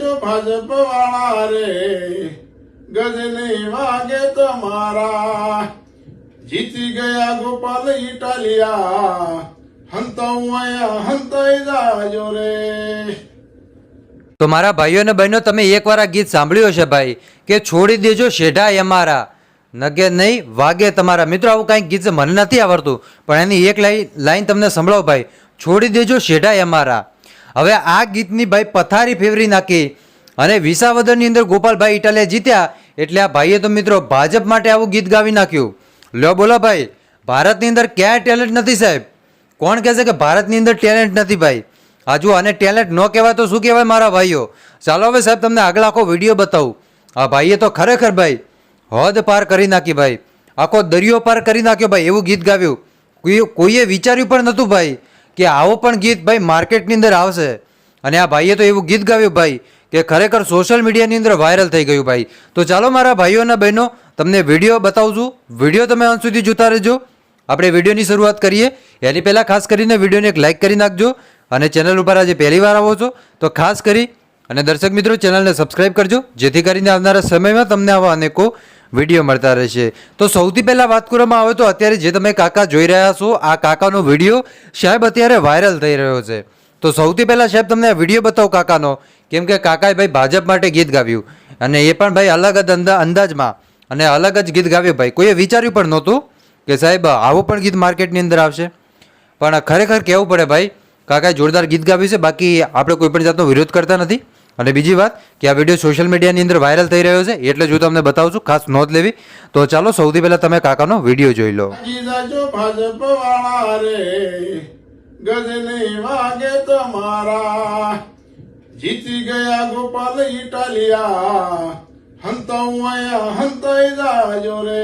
જો ભાજપ વાળા રે, ગજની વાગે તમારા જીતી ગયા ગોપાલ ઇટાલિયા તો મારા ભાઈઓ અને બહેનો, તમે એકવાર આ ગીત સાંભળ્યું હશે ભાઈ, કે છોડી દેજો શેઢા અમારા. નગે નહીં, વાગે તમારા. મિત્રો, આવું કાંઈક ગીત મને નથી આવડતું, પણ એની એક લાઈન લાઈન તમને સંભળાવો ભાઈ. છોડી દેજો શેઢા અમારા. હવે આ ગીતની ભાઈ પથારી ફેવરી નાખી. અને વિસાવદરની અંદર ગોપાલભાઈ ઇટાલિયા જીત્યા. એટલે આ ભાઈએ તો મિત્રો ભાજપ માટે આવું ગીત ગાવી નાખ્યું. લ્યો બોલો ભાઈ, ભારતની અંદર ક્યાંય ટેલેન્ટ નથી સાહેબ? કોણ કહે છે કે ભારતની અંદર ટેલેન્ટ નથી ભાઈ? હજુ આને ટેલેન્ટ ન કહેવાય તો શું કહેવાય મારા ભાઈઓ? ચાલો હવે સાહેબ, તમને આગળ આખો વીડિયો બતાવું. આ ભાઈએ તો ખરેખર ભાઈ હદ પાર કરી નાખી ભાઈ. આખો દરિયો પાર કરી નાખ્યો ભાઈ, એવું ગીત ગાવ્યું. કોઈ કોઈએ વિચાર્યું પણ નહોતું ભાઈ. કે આવો પણ ગીત ભાઈ માર્કેટની અંદર આવશે. અને આ ભાઈએ તો એવું ગીત ગાવ્યું ભાઈ કે ખરેખર સોશિયલ મીડિયાની અંદર વાયરલ થઈ ગયું ભાઈ. તો ચાલો મારા ભાઈઓ અને બહેનો, તમને વીડિયો બતાવું છું વીડિયો તમે અંત સુધી જોતા રહેજો. આપણે વિડીયોની શરૂઆત કરીએ. એની પહેલાં ખાસ કરીને વિડીયોને એક લાઇક કરી નાખજો. અને ચેનલ ઉપર આજે પહેલી વાર આવો છો, તો ખાસ કરી. અને દર્શક મિત્રો ચેનલને સબસ્ક્રાઇબ કરજો. જેથી કરીને આવનારા સમયમાં તમને આવા અનેકો વીડિયો મળતા રહેશે. તો સૌથી પહેલાં વાત કરવામાં આવે તો અત્યારે જે તમે કાકા જોઈ રહ્યા છો, આ કાકાનો વીડિયો સાહેબ અત્યારે વાયરલ થઈ રહ્યો છે. તો સૌથી પહેલાં સાહેબ તમને આ વીડિયો બતાવો કાકાનો. કેમ કે કાકાએ ભાઈ ભાજપ માટે ગીત ગાવ્યું. અને એ પણ ભાઈ અલગ જ અંદા, અંદાજમાં. અને અલગ જ ગીત ગાવ્યું ભાઈ. કોઈએ વિચાર્યું પણ નહોતું કે સાહેબ આવું પણ ગીત માર્કેટની અંદર આવશે. પણ ખરેખર કહેવું પડે ભાઈ, કાકાએ જોરદાર ગીત ગાવ્યું છે. બાકી આપણે કોઈ પણ જાતનો વિરોધ કરતા નથી. અને બીજી વાત કે આ વીડિયો સોશિયલ મીડિયાની અંદર વાયરલ થઈ રહ્યો છે, એટલે જો તમને બતાવું છું, ખાસ નોંધ લેવી. તો ચાલો, સૌથી પહેલાં તમે કાકાનો વીડિયો જોઈ લો. જીતી ગયા ગોપાલ ઇટાલિયા હંતા હું અહીંયા હંતાઈ જાજો રે.